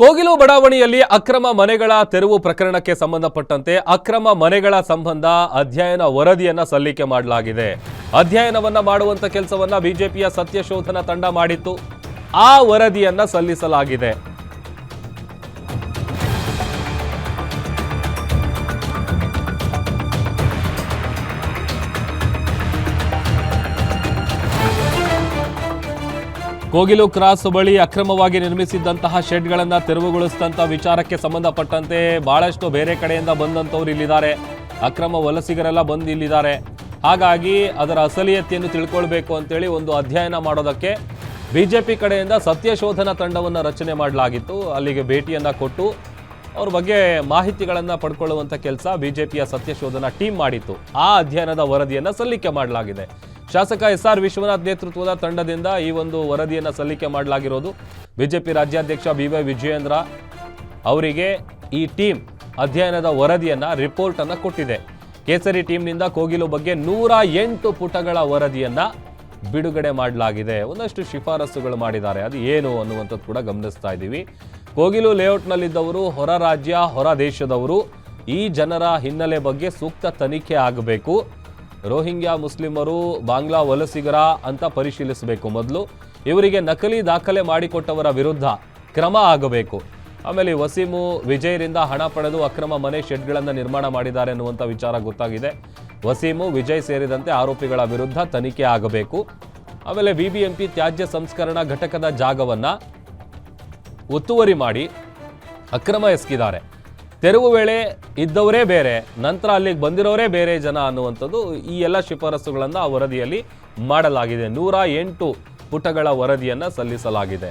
ಕೋಗಿಲು ಬಡಾವಣೆಯಲ್ಲಿ ಅಕ್ರಮ ಮನೆಗಳ ತೆರವು ಪ್ರಕರಣಕ್ಕೆ ಸಂಬಂಧಪಟ್ಟಂತೆ ಅಕ್ರಮ ಮನೆಗಳ ಸಂಬಂಧ ಅಧ್ಯಯನ ವರದಿಯನ್ನ ಸಲ್ಲಿಕೆ ಮಾಡಲಾಗಿದೆ. ಅಧ್ಯಯನವನ್ನ ಮಾಡುವಂತ ಕೆಲಸವನ್ನ ಬಿಜೆಪಿಯ ಸತ್ಯಶೋಧನಾ ತಂಡ ಮಾಡಿತ್ತು. ಆ ವರದಿಯನ್ನ ಸಲ್ಲಿಸಲಾಗಿದೆ. ಕೋಗಿಲು ಕ್ರಾಸ್ ಬಳಿ ಅಕ್ರಮವಾಗಿ ನಿರ್ಮಿಸಿದ್ದಂತಹ ಶೆಡ್ಗಳನ್ನು ತೆರವುಗೊಳಿಸಿದಂಥ ವಿಚಾರಕ್ಕೆ ಸಂಬಂಧಪಟ್ಟಂತೆ ಬಹಳಷ್ಟು ಬೇರೆ ಕಡೆಯಿಂದ ಬಂದಂಥವ್ರು ಇಲ್ಲಿದ್ದಾರೆ. ಅಕ್ರಮ ವಲಸಿಗರೆಲ್ಲ ಬಂದು ಇಲ್ಲಿದ್ದಾರೆ. ಹಾಗಾಗಿ ಅದರ ಅಸಲಿಯತೆಯನ್ನು ತಿಳ್ಕೊಳ್ಬೇಕು ಅಂತೇಳಿ ಒಂದು ಅಧ್ಯಯನ ಮಾಡೋದಕ್ಕೆ ಬಿಜೆಪಿ ಕಡೆಯಿಂದ ಸತ್ಯಶೋಧನಾ ತಂಡವನ್ನು ರಚನೆ ಮಾಡಲಾಗಿತ್ತು. ಅಲ್ಲಿಗೆ ಭೇಟಿಯನ್ನು ಕೊಟ್ಟು ಅವ್ರ ಬಗ್ಗೆ ಮಾಹಿತಿಗಳನ್ನು ಪಡ್ಕೊಳ್ಳುವಂಥ ಕೆಲಸ ಬಿಜೆಪಿಯ ಸತ್ಯಶೋಧನಾ ಟೀಮ್ ಮಾಡಿತ್ತು. ಆ ಅಧ್ಯಯನದ ವರದಿಯನ್ನು ಸಲ್ಲಿಕೆ ಮಾಡಲಾಗಿದೆ. ಶಾಸಕ ಎಸ್ ಆರ್ ವಿಶ್ವನಾಥ್ ನೇತೃತ್ವದ ತಂಡದಿಂದ ಈ ಒಂದು ವರದಿಯನ್ನು ಸಲ್ಲಿಕೆ ಮಾಡಲಾಗಿರೋದು. ಬಿಜೆಪಿ ರಾಜ್ಯಾಧ್ಯಕ್ಷ ಬಿ ವೈ ವಿಜಯೇಂದ್ರ ಅವರಿಗೆ ಈ ಟೀಮ್ ಅಧ್ಯಯನದ ವರದಿಯನ್ನು, ರಿಪೋರ್ಟನ್ನು ಕೊಟ್ಟಿದೆ. ಕೇಸರಿ ಟೀಮ್ನಿಂದ ಕೋಗಿಲು ಬಗ್ಗೆ ನೂರ ಎಂಟು ಪುಟಗಳ ವರದಿಯನ್ನು ಬಿಡುಗಡೆ ಮಾಡಲಾಗಿದೆ. ಒಂದಷ್ಟು ಶಿಫಾರಸುಗಳು ಮಾಡಿದ್ದಾರೆ. ಅದು ಏನು ಅನ್ನುವಂಥದ್ದು ಕೂಡ ಗಮನಿಸ್ತಾ ಇದ್ದೀವಿ. ಕೋಗಿಲು ಲೇಔಟ್ನಲ್ಲಿದ್ದವರು, ಹೊರ ರಾಜ್ಯ, ಹೊರ ದೇಶದವರು ಈ ಜನರ ಹಿನ್ನೆಲೆ ಬಗ್ಗೆ ಸೂಕ್ತ ತನಿಖೆ ಆಗಬೇಕು. ರೋಹಿಂಗ್ಯಾ ಮುಸ್ಲಿಮರು ಬಾಂಗ್ಲಾ ವಲಸಿಗರ ಅಂತ ಪರಿಶೀಲಿಸಬೇಕು ಮೊದಲು. ಇವರಿಗೆ ನಕಲಿ ದಾಖಲೆ ಮಾಡಿಕೊಟ್ಟವರ ವಿರುದ್ಧ ಕ್ರಮ ಆಗಬೇಕು. ಆಮೇಲೆ ವಸೀಮು ವಿಜಯರಿಂದ ಹಣ ಪಡೆದು ಅಕ್ರಮ ಮನೆ ಶೆಡ್ಗಳನ್ನು ನಿರ್ಮಾಣ ಮಾಡಿದ್ದಾರೆ ಅನ್ನುವಂಥ ವಿಚಾರ ಗೊತ್ತಾಗಿದೆ. ವಸೀಮು, ವಿಜಯ್ ಸೇರಿದಂತೆ ಆರೋಪಿಗಳ ವಿರುದ್ಧ ತನಿಖೆ ಆಗಬೇಕು. ಆಮೇಲೆ ಬಿಬಿಎಂಪಿ ತ್ಯಾಜ್ಯ ಸಂಸ್ಕರಣಾ ಘಟಕದ ಜಾಗವನ್ನು ಒತ್ತುವರಿ ಮಾಡಿ ಅಕ್ರಮ ಎಸಗಿದ್ದಾರೆ. ತೆರವು ವೇಳೆ ಇದ್ದವರೇ ಬೇರೆ, ನಂತರ ಅಲ್ಲಿಗೆ ಬಂದಿರೋರೇ ಬೇರೆ ಜನ ಅನ್ನುವಂಥದ್ದು ಈ ಎಲ್ಲ ಶಿಫಾರಸುಗಳನ್ನು ಆ ವರದಿಯಲ್ಲಿ ಮಾಡಲಾಗಿದೆ. ನೂರ ಎಂಟು ಪುಟಗಳ ವರದಿಯನ್ನು ಸಲ್ಲಿಸಲಾಗಿದೆ.